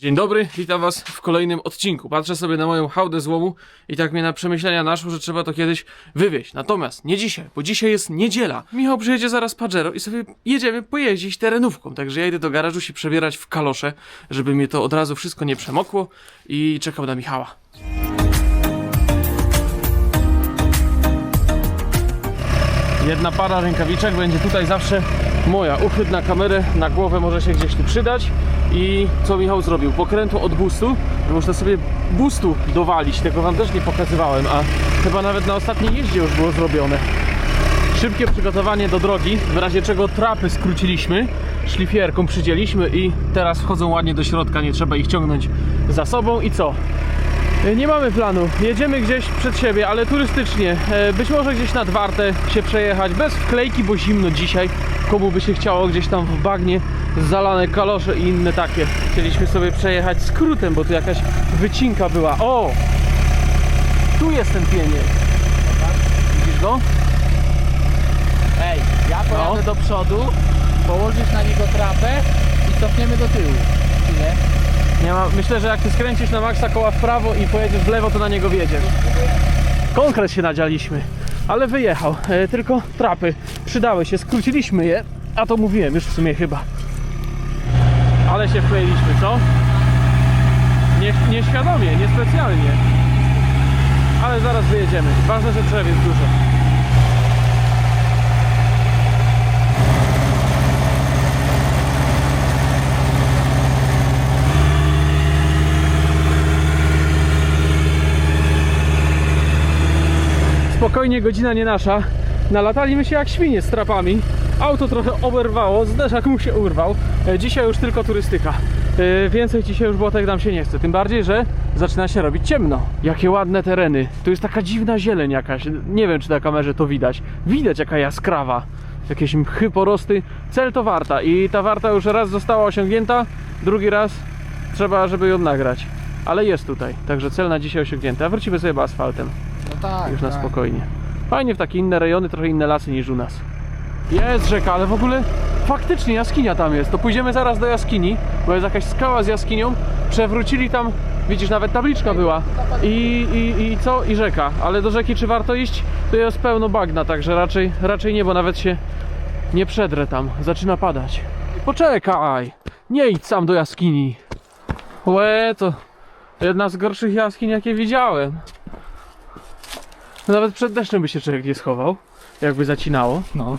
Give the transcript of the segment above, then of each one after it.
Dzień dobry, witam was w kolejnym odcinku. Patrzę sobie na moją hałdę złomu i tak mnie na przemyślenia naszło, że trzeba to kiedyś wywieźć. Natomiast nie dzisiaj, bo dzisiaj jest niedziela. Michał przyjedzie zaraz Pajero i sobie jedziemy pojeździć terenówką. Także ja idę do garażu się przebierać w kalosze, żeby mnie to od razu wszystko nie przemokło i czekał na Michała. Jedna para rękawiczek będzie tutaj zawsze moja. Uchwyt na kamerę, na głowę może się gdzieś tu przydać. I co Michał zrobił? Pokrętło od boostu. Można sobie boostu dowalić, tego wam też nie pokazywałem, a chyba nawet na ostatniej jeździe już było zrobione. Szybkie przygotowanie do drogi, w razie czego trapy skróciliśmy, szlifierką przydzieliśmy i teraz wchodzą ładnie do środka, nie trzeba ich ciągnąć za sobą i co? Nie mamy planu. Jedziemy gdzieś przed siebie, ale turystycznie. E, Być może gdzieś nad Wartę się przejechać, bez wklejki, bo zimno dzisiaj. Komu by się chciało gdzieś tam w bagnie zalane kalosze i inne takie. Chcieliśmy sobie przejechać skrótem, bo tu jakaś wycinka była. O! Tu jest ten pieniek. Widzisz go? Ej, ja pojadę No. do przodu, położysz na niego trapę i cofniemy do tyłu. Nie ma, myślę, że jak ty skręcisz na maksa koła w prawo i pojedziesz w lewo, to na niego wjedziesz. Konkret się nadzialiśmy, ale wyjechał. E, tylko trapy przydały się, skróciliśmy je, a to mówiłem już w sumie chyba. Ale się wkleiliśmy, co? Nie, nieświadomie, niespecjalnie. Ale zaraz wyjedziemy. Ważne, że drzew jest dużo. Spokojnie, godzina nie nasza. Nalataliśmy się jak świnie z trapami. Auto trochę oberwało, zderzak mu się urwał. E, Dzisiaj już tylko turystyka. E, Więcej dzisiaj już botek nam się nie chce. Tym bardziej, że zaczyna się robić ciemno. Jakie ładne tereny. Tu jest taka dziwna zieleń jakaś. Nie wiem, czy na kamerze to widać. Widać jaka jaskrawa. Jakieś mchy, porosty. Cel to warta. I ta warta już raz została osiągnięta. Drugi raz trzeba, żeby ją nagrać. Ale jest tutaj. Także cel na dzisiaj osiągnięty. A wrócimy sobie asfaltem No tak. już na tak. spokojnie. Fajnie w takie inne rejony, trochę inne lasy niż u nas. Jest rzeka, ale w ogóle faktycznie jaskinia tam jest. To pójdziemy zaraz do jaskini, bo jest jakaś skała z jaskinią. Przewrócili tam, widzisz, nawet tabliczka była. I, i, i co? I rzeka. Ale do rzeki czy warto iść? To jest pełno bagna, także raczej, raczej nie, bo nawet się nie przedrę tam. Zaczyna padać. Poczekaj! Nie idź sam do jaskini. Łe, to jedna z gorszych jaskiń, jakie widziałem. Nawet przed deszczem by się człowiek nie schował, jakby zacinało. No.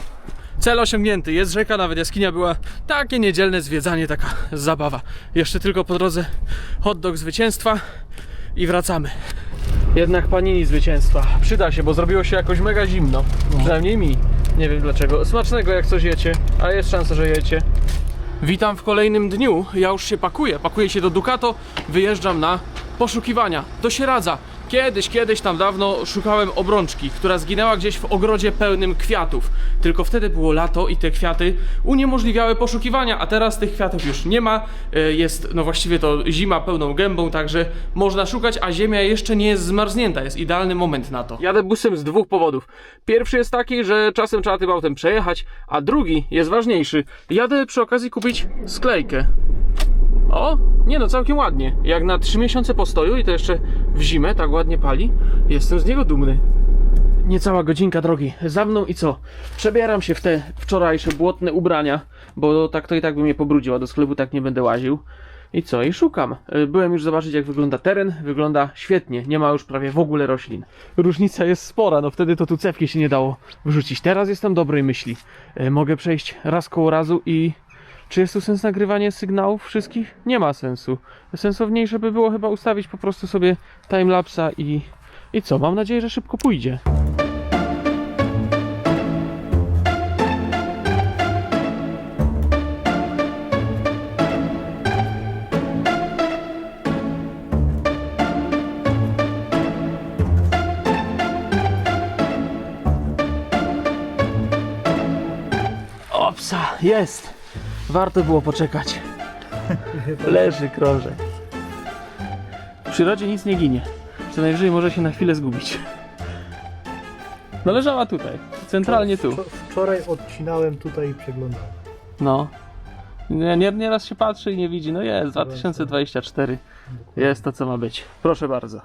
Cel osiągnięty, jest rzeka, nawet jaskinia była takie niedzielne zwiedzanie, taka zabawa. Jeszcze tylko po drodze hot dog zwycięstwa i wracamy. Jednak panini zwycięstwa przyda się, bo zrobiło się jakoś mega zimno. Przynajmniej mi. Nie wiem dlaczego. Smacznego jak coś jecie, a jest szansa, że jecie. Witam w kolejnym dniu. Ja już się pakuję. Pakuję się do Ducato, wyjeżdżam na poszukiwania. Do Sieradza. Kiedyś, kiedyś tam dawno szukałem obrączki, która zginęła gdzieś w ogrodzie pełnym kwiatów. Tylko wtedy było lato i te kwiaty uniemożliwiały poszukiwania, a teraz tych kwiatów już nie ma. E, Jest, no właściwie to zima pełną gębą, także można szukać, a ziemia jeszcze nie jest zmarznięta. Jest idealny moment na to. Jadę busem z dwóch powodów. Pierwszy jest taki, że czasem trzeba tym autem przejechać, a drugi jest ważniejszy. Jadę przy okazji kupić sklejkę. O, nie no, całkiem ładnie. Jak na 3 miesiące postoju i to jeszcze w zimę tak ładnie pali, jestem z niego dumny. Niecała godzinka drogi za mną i co? Przebieram się w te wczorajsze błotne ubrania, bo tak to i tak bym je pobrudził, a do sklepu tak nie będę łaził. I co? I szukam. Y, Byłem już zobaczyć, jak wygląda teren. Wygląda świetnie. Nie ma już prawie w ogóle roślin. Różnica jest spora. No wtedy to tu cewki się nie dało wrzucić. Teraz jestem dobrej myśli. Y, Mogę przejść raz koło razu i czy jest tu sens nagrywania sygnałów wszystkich? Nie ma sensu. Sensowniejsze by było chyba ustawić po prostu sobie timelapsa i... I co? Mam nadzieję, że szybko pójdzie. Jest! Warto było poczekać. Leży krążek. W przyrodzie nic nie ginie. Co najwyżej może się na chwilę zgubić. No leżała tutaj, centralnie tu. Wczor- Wczoraj odcinałem tutaj i przeglądałem. No. Nie, nie, nieraz się patrzy i nie widzi. No jest, 2024. Jest to, co ma być. Proszę bardzo.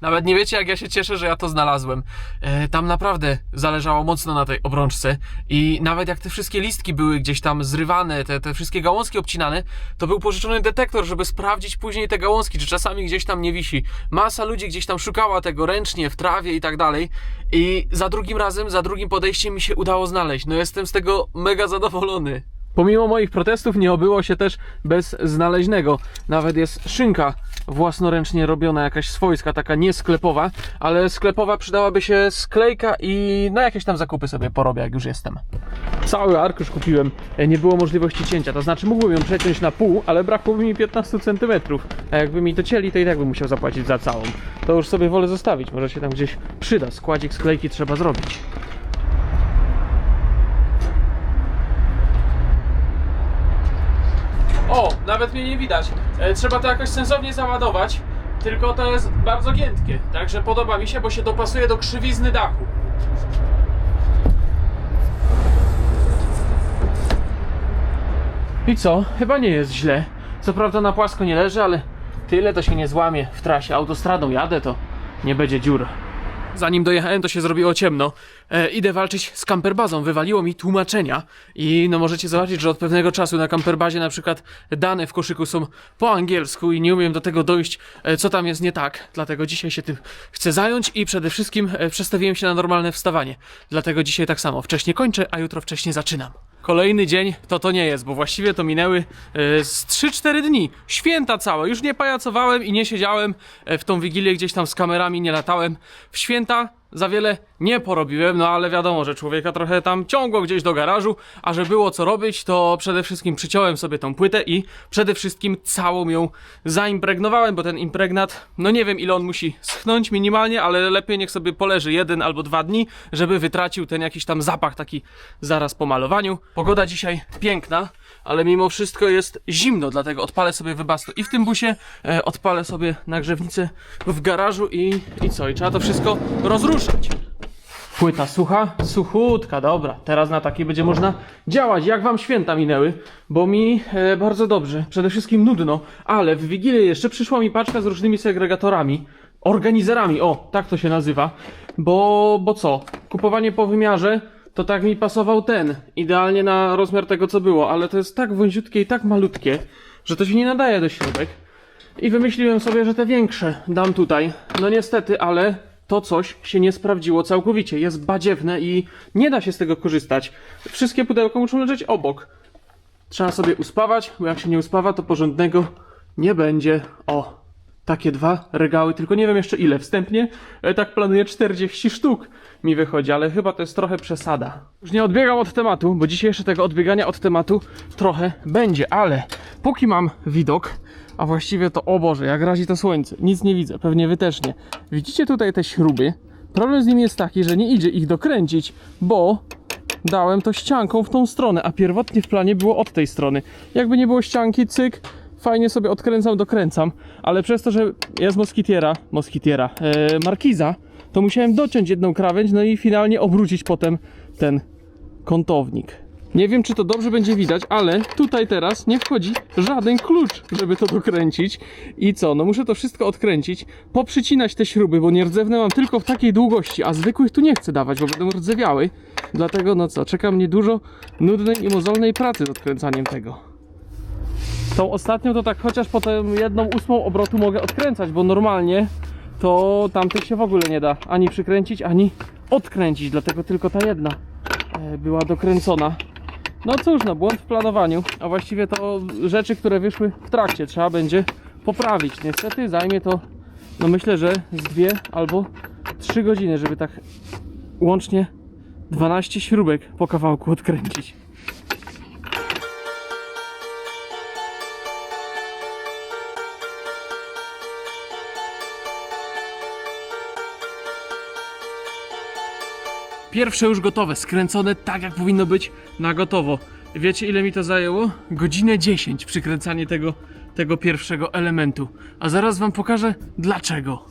Nawet nie wiecie, jak ja się cieszę, że ja to znalazłem. E, tam naprawdę zależało mocno na tej obrączce i nawet jak te wszystkie listki były gdzieś tam zrywane, te, te wszystkie gałązki obcinane, to był pożyczony detektor, żeby sprawdzić później te gałązki, czy czasami gdzieś tam nie wisi. Masa ludzi gdzieś tam szukała tego ręcznie, w trawie i tak dalej. I za drugim razem, za drugim podejściem mi się udało znaleźć. No jestem z tego mega zadowolony. Pomimo moich protestów nie obyło się też bez znaleźnego. Nawet jest szynka własnoręcznie robiona, jakaś swojska, taka niesklepowa, ale sklepowa przydałaby się sklejka i na jakieś tam zakupy sobie porobię, jak już jestem. Cały arkusz kupiłem, E, nie było możliwości cięcia, to znaczy mógłbym ją przeciąć na pół, ale brakłoby mi 15 cm. A jakby mi to cięli, to i tak bym musiał zapłacić za całą. To już sobie wolę zostawić, może się tam gdzieś przyda. Składzik sklejki trzeba zrobić. O, nawet mnie nie widać. E, trzeba to jakoś sensownie załadować, tylko to jest bardzo giętkie. Także podoba mi się, bo się dopasuje do krzywizny dachu. I co? Chyba nie jest źle. Co prawda na płasko nie leży, ale tyle to się nie złamie. W trasie autostradą jadę, to nie będzie dziur. Zanim dojechałem, to się zrobiło ciemno. E, idę walczyć z kamperbazą. Wywaliło mi tłumaczenia. I no możecie zobaczyć, że od pewnego czasu na kamperbazie na przykład dane w koszyku są po angielsku i nie umiem do tego dojść, e, co tam jest nie tak. Dlatego dzisiaj się tym chcę zająć i przede wszystkim e, przestawiłem się na normalne wstawanie. Dlatego dzisiaj tak samo. Wcześniej kończę, a jutro wcześniej zaczynam. Kolejny dzień to to nie jest, bo właściwie to minęły e, z 3-4 dni. Święta całe. Już nie pajacowałem i nie siedziałem e, w tą wigilię gdzieś tam z kamerami, nie latałem. W święta za wiele nie porobiłem, no ale wiadomo, że człowieka trochę tam ciągło gdzieś do garażu, a że było co robić, to przede wszystkim przyciąłem sobie tą płytę i przede wszystkim całą ją zaimpregnowałem, bo ten impregnat, no nie wiem ile on musi schnąć minimalnie, ale lepiej niech sobie poleży jeden albo dwa dni, żeby wytracił ten jakiś tam zapach taki zaraz po malowaniu. Pogoda dzisiaj piękna, ale mimo wszystko jest zimno, dlatego odpalę sobie wybastu i w tym busie, e, odpalę sobie nagrzewnicę w garażu i, i co? I trzeba to wszystko rozruszać. Płyta sucha? Suchutka, dobra. Teraz na takiej będzie można działać. Jak wam święta minęły? Bo mi e, bardzo dobrze. Przede wszystkim nudno, ale w Wigilię jeszcze przyszła mi paczka z różnymi segregatorami. Organizerami, o, tak to się nazywa. Bo, bo co? Kupowanie po wymiarze to tak mi pasował ten. Idealnie na rozmiar tego, co było, ale to jest tak wąziutkie i tak malutkie, że to się nie nadaje do śrubek. I wymyśliłem sobie, że te większe dam tutaj. No niestety, ale to coś się nie sprawdziło całkowicie. Jest badziewne i nie da się z tego korzystać. Wszystkie pudełka muszą leżeć obok. Trzeba sobie uspawać, bo jak się nie uspawa, to porządnego nie będzie. O, takie dwa regały, tylko nie wiem jeszcze ile. Wstępnie e, tak planuję 40 sztuk mi wychodzi, ale chyba to jest trochę przesada. Już nie odbiegam od tematu, bo dzisiaj jeszcze tego odbiegania od tematu trochę będzie, ale póki mam widok, a właściwie to, o Boże, jak razi to słońce, nic nie widzę, pewnie wy też nie. Widzicie tutaj te śruby? Problem z nimi jest taki, że nie idzie ich dokręcić, bo dałem to ścianką w tą stronę, a pierwotnie w planie było od tej strony. Jakby nie było ścianki, cyk, fajnie sobie odkręcam, dokręcam, ale przez to, że jest moskitiera, moskitiera, e, markiza, to musiałem dociąć jedną krawędź, no i finalnie obrócić potem ten kątownik. Nie wiem, czy to dobrze będzie widać, ale tutaj teraz nie wchodzi żaden klucz, żeby to dokręcić. I co? No muszę to wszystko odkręcić, poprzycinać te śruby, bo nierdzewne mam tylko w takiej długości, a zwykłych tu nie chcę dawać, bo będą rdzewiały. Dlatego no co, czeka mnie dużo nudnej i mozolnej pracy z odkręcaniem tego. Tą ostatnią to tak chociaż potem jedną ósmą obrotu mogę odkręcać, bo normalnie to tamtych się w ogóle nie da ani przykręcić, ani odkręcić, dlatego tylko ta jedna e, była dokręcona. No cóż, no błąd w planowaniu, a właściwie to rzeczy, które wyszły w trakcie, trzeba będzie poprawić. Niestety zajmie to, no myślę, że z dwie albo trzy godziny, żeby tak łącznie 12 śrubek po kawałku odkręcić. Pierwsze już gotowe, skręcone tak jak powinno być na gotowo. Wiecie ile mi to zajęło? Godzinę 10 przykręcanie tego, tego pierwszego elementu. A zaraz wam pokażę dlaczego.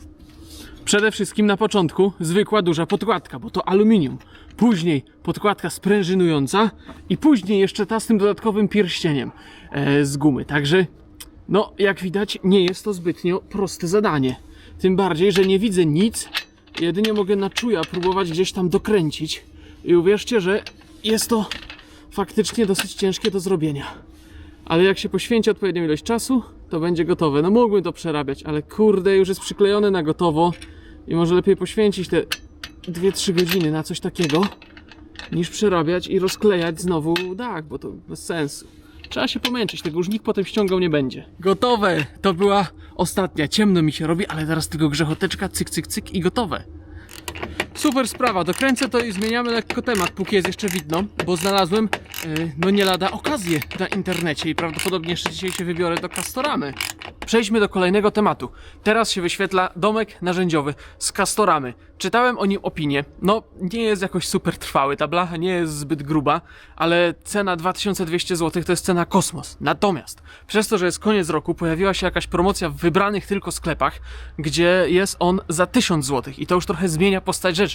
Przede wszystkim na początku zwykła duża podkładka, bo to aluminium. Później podkładka sprężynująca i później jeszcze ta z tym dodatkowym pierścieniem e, z gumy. Także, no jak widać, nie jest to zbytnio proste zadanie. Tym bardziej, że nie widzę nic. Jedynie mogę na czuja próbować gdzieś tam dokręcić. I uwierzcie, że jest to faktycznie dosyć ciężkie do zrobienia. Ale jak się poświęci odpowiednią ilość czasu, to będzie gotowe. No mógłbym to przerabiać, ale kurde, już jest przyklejone na gotowo i może lepiej poświęcić te 2-3 godziny na coś takiego, niż przerabiać i rozklejać znowu dach, bo to bez sensu. Trzeba się pomęczyć, tego już nikt potem ściągał nie będzie. Gotowe! To była ostatnia. Ciemno mi się robi, ale teraz tylko grzechoteczka, cyk, cyk, cyk i gotowe. Super sprawa, dokręcę to i zmieniamy lekko temat, póki jest jeszcze widno, bo znalazłem, e, no nie lada okazję na internecie i prawdopodobnie jeszcze dzisiaj się wybiorę do Castoramy. Przejdźmy do kolejnego tematu. Teraz się wyświetla domek narzędziowy z Castoramy. Czytałem o nim opinię. No, nie jest jakoś super trwały, ta blacha nie jest zbyt gruba, ale cena 2200 zł to jest cena kosmos. Natomiast, przez to, że jest koniec roku, pojawiła się jakaś promocja w wybranych tylko sklepach, gdzie jest on za 1000 zł i to już trochę zmienia postać rzeczy,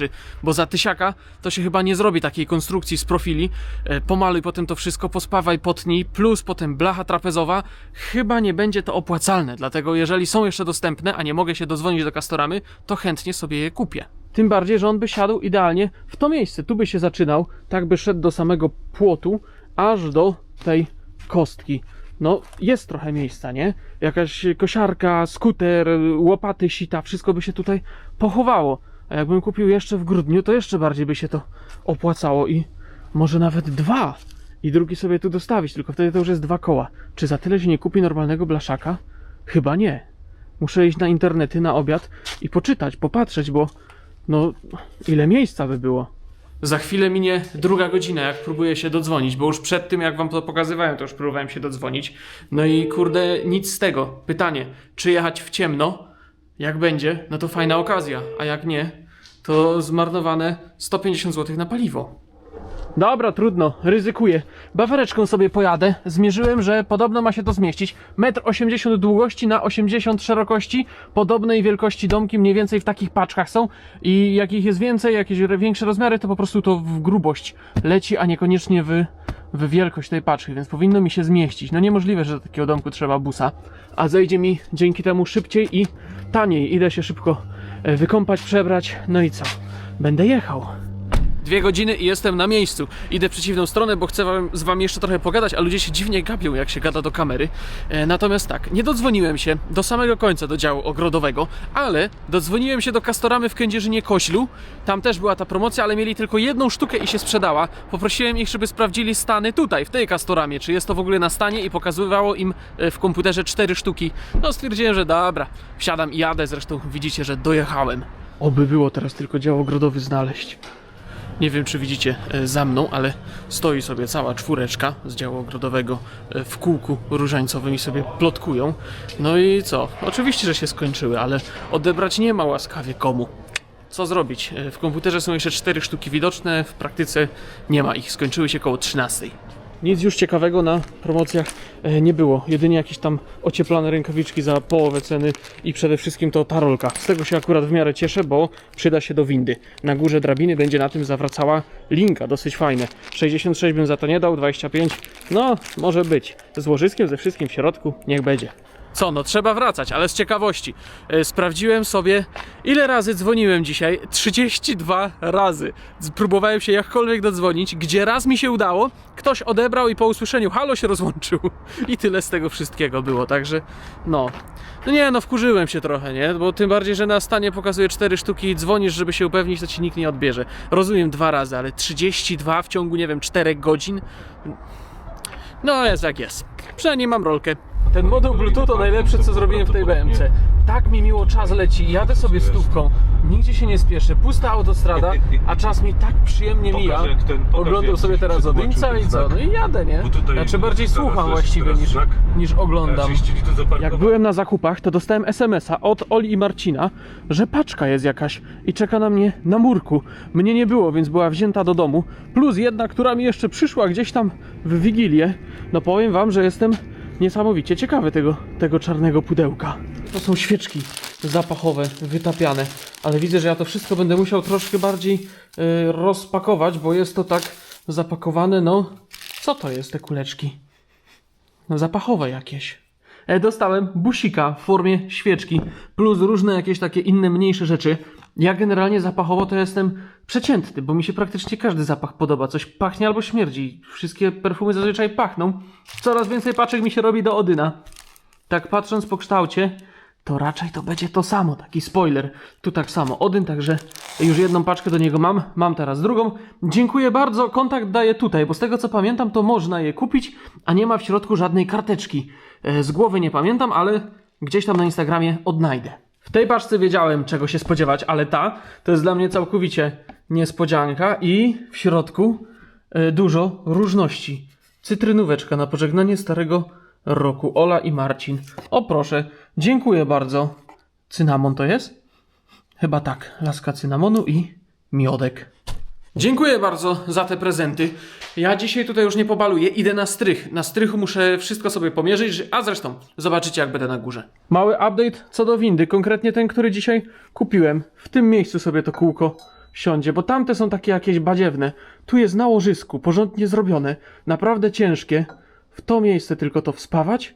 bo za tysiaka to się chyba nie zrobi takiej konstrukcji z profili. E, Pomaluj potem to wszystko, pospawaj, potnij, plus potem blacha trapezowa. Chyba nie będzie to opłacalne, dlatego jeżeli są jeszcze dostępne, a nie mogę się dozwonić do Castoramy, to chętnie sobie je kupię. Tym bardziej, że on by siadł idealnie w to miejsce. Tu by się zaczynał, tak by szedł do samego płotu, aż do tej kostki. No, jest trochę miejsca, nie? Jakaś kosiarka, skuter, łopaty, sita, wszystko by się tutaj pochowało. A jakbym kupił jeszcze w grudniu, to jeszcze bardziej by się to opłacało i może nawet dwa. I drugi sobie tu dostawić, tylko wtedy to już jest dwa koła. Czy za tyle się nie kupi normalnego blaszaka? Chyba nie. Muszę iść na internety na obiad i poczytać, popatrzeć, bo no, ile miejsca by było? Za chwilę minie druga godzina, jak próbuję się dodzwonić, bo już przed tym, jak wam to pokazywałem, to już próbowałem się dodzwonić. No i kurde, nic z tego. Pytanie, czy jechać w ciemno? Jak będzie, no to fajna okazja, a jak nie, to zmarnowane 150 zł na paliwo. Dobra, trudno, ryzykuję. Bawareczką sobie pojadę. Zmierzyłem, że podobno ma się to zmieścić. 1,80 m długości na 80 szerokości. Podobnej wielkości domki mniej więcej w takich paczkach są. I jak ich jest więcej, jakieś większe rozmiary, to po prostu to w grubość leci, a niekoniecznie w, w wielkość tej paczki, więc powinno mi się zmieścić. No niemożliwe, że do takiego domku trzeba busa. A zejdzie mi dzięki temu szybciej i taniej. Idę się szybko e, wykąpać, przebrać. No i co? Będę jechał. Dwie godziny i jestem na miejscu. Idę w przeciwną stronę, bo chcę wam, z wami jeszcze trochę pogadać, a ludzie się dziwnie gapią, jak się gada do kamery. E, natomiast tak, nie dodzwoniłem się do samego końca do działu ogrodowego, ale dodzwoniłem się do Kastoramy w Kędzierzynie Koślu. Tam też była ta promocja, ale mieli tylko jedną sztukę i się sprzedała. Poprosiłem ich, żeby sprawdzili stany tutaj, w tej Kastoramie, czy jest to w ogóle na stanie i pokazywało im e, w komputerze cztery sztuki. No stwierdziłem, że dobra, wsiadam i jadę, zresztą widzicie, że dojechałem. Oby było teraz tylko dział ogrodowy znaleźć. Nie wiem, czy widzicie e, za mną, ale stoi sobie cała czwóreczka z działu ogrodowego e, w kółku różańcowym i sobie plotkują. No i co? Oczywiście, że się skończyły, ale odebrać nie ma łaskawie komu. Co zrobić? E, W komputerze są jeszcze cztery sztuki widoczne, w praktyce nie ma ich. Skończyły się koło 13. Nic już ciekawego na promocjach e, nie było. Jedynie jakieś tam ocieplane rękawiczki za połowę ceny i przede wszystkim to ta rolka. Z tego się akurat w miarę cieszę, bo przyda się do windy. Na górze drabiny będzie na tym zawracała linka, dosyć fajne. 66 bym za to nie dał, 25. No, może być. Z łożyskiem, ze wszystkim w środku, niech będzie. Co, no trzeba wracać, ale z ciekawości. E, Sprawdziłem sobie, ile razy dzwoniłem dzisiaj. 32 razy. Próbowałem się jakkolwiek dodzwonić, gdzie raz mi się udało, ktoś odebrał i po usłyszeniu halo się rozłączył. I tyle z tego wszystkiego było, także no. No nie, no wkurzyłem się trochę, nie? Bo tym bardziej, że na stanie pokazuje 4 sztuki i dzwonisz, żeby się upewnić, to ci nikt nie odbierze. Rozumiem dwa razy, ale 32 w ciągu, nie wiem, 4 godzin? No jest jak jest. Przynajmniej mam rolkę. Ten moduł Bluetooth to najlepsze co zrobiłem w tej BMC. Tak mi miło czas leci, jadę sobie stówką, nigdzie się nie spieszę, pusta autostrada, a czas mi tak przyjemnie mija. Oglądam sobie teraz Odyńca i co? No i jadę, nie? Znaczy bardziej słucham właściwie niż, niż oglądam. 30 litrów zaparkował. Jak byłem na zakupach, to dostałem SMS-a od Oli i Marcina, że paczka jest jakaś i czeka na mnie na murku. Mnie nie było, więc była wzięta do domu. Plus jedna, która mi jeszcze przyszła gdzieś tam w Wigilię. No powiem wam, że jestem niesamowicie ciekawy tego, tego czarnego pudełka. To są świeczki zapachowe, wytapiane. Ale widzę, że ja to wszystko będę musiał troszkę bardziej y, rozpakować, bo jest to tak zapakowane, no... Co to jest te kuleczki? No zapachowe jakieś. E, dostałem busika w formie świeczki, plus różne jakieś takie inne mniejsze rzeczy. Ja generalnie zapachowo to jestem przeciętny, bo mi się praktycznie każdy zapach podoba. Coś pachnie albo śmierdzi. Wszystkie perfumy zazwyczaj pachną. Coraz więcej paczek mi się robi do Odyna. Tak patrząc po kształcie, to raczej to będzie to samo, taki spoiler. Tu tak samo, Odyn, także już jedną paczkę do niego mam, mam teraz drugą. Dziękuję bardzo, kontakt daję tutaj, bo z tego co pamiętam, to można je kupić, a nie ma w środku żadnej karteczki. E, Z głowy nie pamiętam, ale gdzieś tam na Instagramie odnajdę. Tej paczce wiedziałem, czego się spodziewać, ale ta to jest dla mnie całkowicie niespodzianka i w środku e, dużo różności. Cytrynóweczka na pożegnanie starego roku. Ola i Marcin. O proszę, dziękuję bardzo. Cynamon to jest? Chyba tak. Laska cynamonu i miodek. Dziękuję bardzo za te prezenty. Ja dzisiaj tutaj już nie pobaluję, idę na strych. Na strychu muszę wszystko sobie pomierzyć, a zresztą zobaczycie jak będę na górze. Mały update co do windy, konkretnie ten, który dzisiaj kupiłem. W tym miejscu sobie to kółko siądzie, bo tamte są takie jakieś badziewne. Tu jest na łożysku, porządnie zrobione, naprawdę ciężkie. W to miejsce tylko to wspawać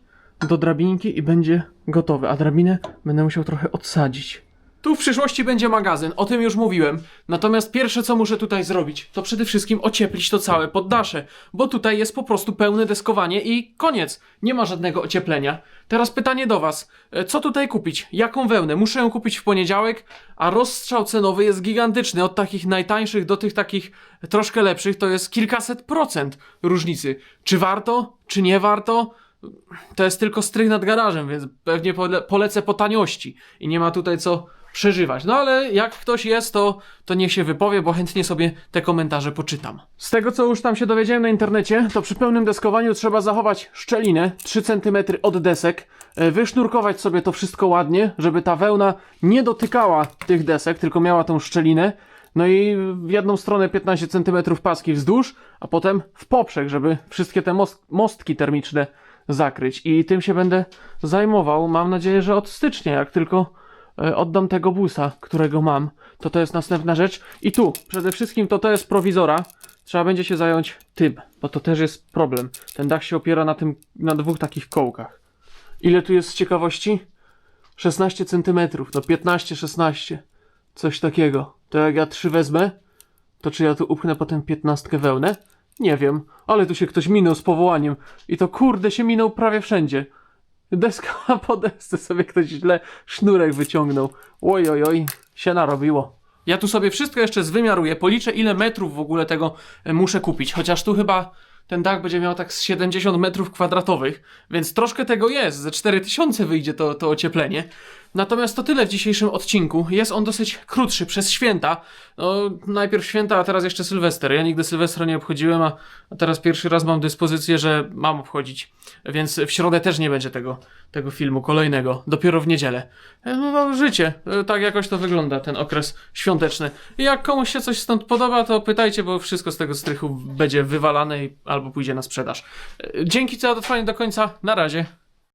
do drabinki i będzie gotowe, a drabinę będę musiał trochę odsadzić. Tu w przyszłości będzie magazyn, o tym już mówiłem. Natomiast pierwsze co muszę tutaj zrobić, to przede wszystkim ocieplić to całe poddasze, bo tutaj jest po prostu pełne deskowanie i koniec. Nie ma żadnego ocieplenia. Teraz pytanie do was. E, Co tutaj kupić? Jaką wełnę? Muszę ją kupić w poniedziałek, a rozstrzał cenowy jest gigantyczny. Od takich najtańszych do tych takich troszkę lepszych to jest kilkaset procent różnicy. Czy warto? Czy nie warto? to jest tylko strych nad garażem, więc pewnie pole, polecę po taniości i nie ma tutaj co przeżywać. No ale jak ktoś jest, to, to niech się wypowie, bo chętnie sobie te komentarze poczytam. Z tego co już tam się dowiedziałem na internecie, to przy pełnym deskowaniu trzeba zachować szczelinę 3 cm od desek, e, wysznurkować sobie to wszystko ładnie, żeby ta wełna nie dotykała tych desek, tylko miała tą szczelinę. No i w jedną stronę 15 cm paski wzdłuż, a potem w poprzek, żeby wszystkie te most, mostki termiczne zakryć. I tym się będę zajmował. Mam nadzieję, że od stycznia, jak tylko oddam tego busa, którego mam, to to jest następna rzecz. I tu, przede wszystkim to to jest prowizora. Trzeba będzie się zająć tym, bo to też jest problem. Ten dach się opiera na tym, na dwóch takich kołkach. Ile tu jest z ciekawości? 16 cm, no 15-16. Coś takiego. To jak ja trzy wezmę, to czy ja tu upchnę potem piętnastkę wełnę? Nie wiem, ale tu się ktoś minął z powołaniem. I to kurde się minął prawie wszędzie. Deska po desce sobie ktoś źle sznurek wyciągnął. Oj, oj, oj, się narobiło. Ja tu sobie wszystko jeszcze zwymiaruję, policzę ile metrów w ogóle tego e, muszę kupić. Chociaż tu chyba ten dach będzie miał tak z 70 metrów kwadratowych, więc troszkę tego jest. Ze 4000 wyjdzie to, to ocieplenie. Natomiast to tyle w dzisiejszym odcinku. Jest on dosyć krótszy przez święta. No, najpierw święta, a teraz jeszcze Sylwester. Ja nigdy Sylwestra nie obchodziłem, a, teraz pierwszy raz mam dyspozycję, że mam obchodzić. Więc w środę też nie będzie tego, tego filmu kolejnego. Dopiero w niedzielę. E, No, no, życie. E, Tak jakoś to wygląda, ten okres świąteczny. I jak komuś się coś stąd podoba, to pytajcie, bo wszystko z tego strychu będzie wywalane i, albo pójdzie na sprzedaż. E, Dzięki za dotrwanie do końca. Na razie.